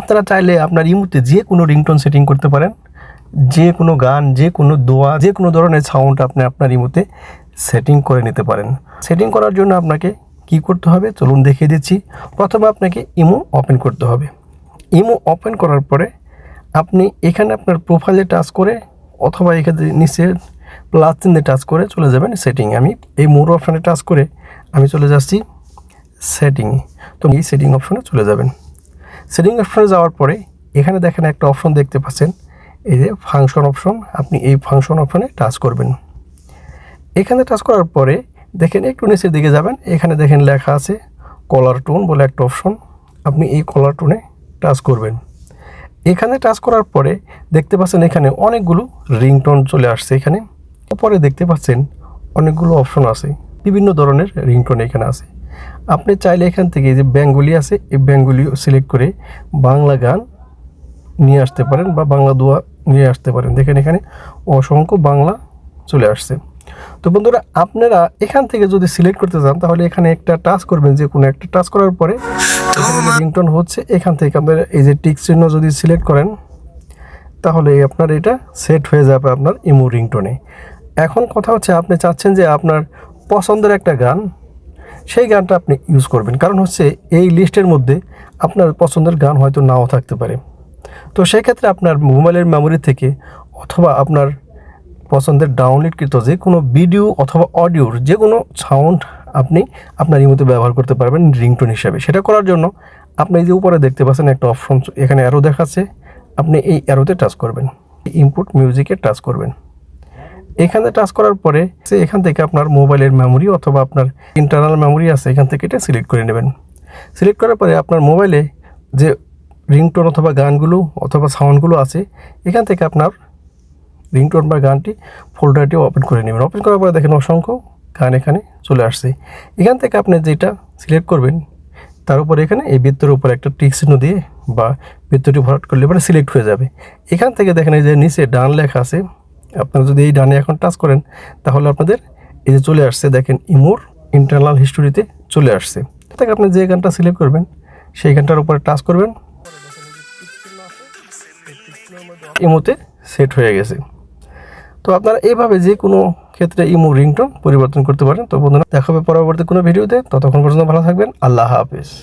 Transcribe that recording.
আপনারা চাইলে আপনার ইমুতে যে কোনো রিংটোন সেটিং করতে পারেন। যে কোনো গান, যে কোনো দোয়া, যে কোনো ধরনের সাউন্ড আপনি আপনার ইমুতে সেটিং করে নিতে পারেন। সেটিং করার জন্য আপনাকে কি করতে হবে? চলুন দেখিয়ে দিচ্ছি। প্রথমে আপনাকে ইমো ওপেন করতে হবে। ইমো ওপেন করার পরে আপনি এখানে আপনার প্রোফাইলে টাচ করে অথবা এখানে নিচে প্লাস চিহ্নে টাচ করে চলে যাবেন সেটিং আমি এই মোর অপশানে টাচ করে আমি চলে যাচ্ছি সেটিংয়ে তো এই সেটিং অপশানে চলে যাবেন। সেটিং অপশনে যাওয়ার পরে, এখানে দেখেন একটা অপশন দেখতে পাচ্ছেন। এই যে ফাংশন অপশন আপনি এই ফাংশন অপশনে টাচ করবেন। এখানে টাচ করার পরে, দেখেন একটু নিচের দিকে যাবেন। এখানে দেখেন লেখা আছে কলার টোন বলে একটা অপশন আপনি এই কলার টোনে টাচ করবেন। এখানে টাচ করার পরে, দেখতে পাচ্ছেন এখানে অনেকগুলো রিংটোন চলে আসছে এখানে। উপরে দেখতে পাচ্ছেন অনেকগুলো অপশন আছে। বিভিন্ন ধরনের রিংটোন এখানে আছে। আপনি চাইলে এখান থেকে যে ব্যাঙ্গুলি আছে, এই ব্যাঙ্গুলি সিলেক্ট করে বাংলা গান নিয়ে আসতে পারেন বা বাংলা দোয়া নিয়ে আসতে পারেন। দেখেন এখানে অসংখ্য বাংলা চলে আসছে। তো বন্ধুরা, আপনারা এখান থেকে যদি সিলেক্ট করতে চান, তাহলে এখানে একটা টাচ করবেন, যে কোনো একটা টাচ করার পরে রিংটোন হচ্ছে, এখান থেকে আপনারা এই যে টিক চিহ্ন যদি সিলেক্ট করেন, তাহলে আপনার এটা সেট হয়ে যাবে আপনার ইমো রিংটনে এখন কথা হচ্ছে, আপনি চাচ্ছেন যে আপনার পছন্দের একটা গান সেই গানটা আপনি ইউজ করবেন। কারণ হচ্ছে এই লিস্টের মধ্যে আপনার পছন্দের গান হয়তো নাও থাকতে পারে। তো সেক্ষেত্রে আপনার মোবাইলের মেমোরি থেকে অথবা আপনার পছন্দের ডাউনলোডকৃত যে কোনো ভিডিও অথবা অডিওর যে কোনো সাউন্ড আপনি আপনার ইমোতে ব্যবহার করতে পারবেন রিংটোন হিসাবে। সেটা করার জন্য আপনি যে উপরে দেখতে পাচ্ছেন একটা অপশন এখানে অ্যারো দেখাচ্ছে। আপনি এই অ্যারোতে টাচ করবেন। ইনপুট মিউজিকে টাচ করবেন। এখানে টাচ করার পরে সে এখান থেকে আপনার মোবাইলের মেমোরি অথবা আপনার ইন্টারনাল মেমোরি আছে, এখান থেকে এটা সিলেক্ট করে নেবেন। সিলেক্ট করার পরে আপনার মোবাইলে যে রিংটোন অথবা গানগুলো অথবা সাউন্ডগুলো আছে, এখান থেকে আপনার রিংটোন বা গানটি ফোল্ডারটি ওপেন করে নেবেন। ওপেন করার পরে দেখেন অসংখ্য গান এখানে চলে আসছে। এখান থেকে আপনি যেটা সিলেক্ট করবেন, তার উপরে এখানে এই বৃত্তের উপর একটা টিক চিহ্ন দিয়ে বা বৃত্তটি ভরাট করলে পরে সিলেক্ট হয়ে যাবে। এখান থেকে দেখেন এই যে নিচে ডান লেখা আছে আপনারা যদি এই ডানে এখন টাচ করেন, তাহলে আপনাদের এই যে চলে আসছে, দেখেন ইমোর ইন্টারনাল হিস্টোরিতে চলে আসছে। তাকে আপনি যে গানটা সিলেক্ট করবেন, সেই গানটার উপরে টাচ করবেন। ইমোতে সেট হয়ে গেছে। তো আপনারা এইভাবে যে কোনো ক্ষেত্রে ইমো রিংটোন পরিবর্তন করতে পারেন। তো বন্ধুরা, দেখা হবে পরবর্তী কোনো ভিডিওতে। ততক্ষণ পর্যন্ত ভালো থাকবেন। আল্লাহ হাফিজ।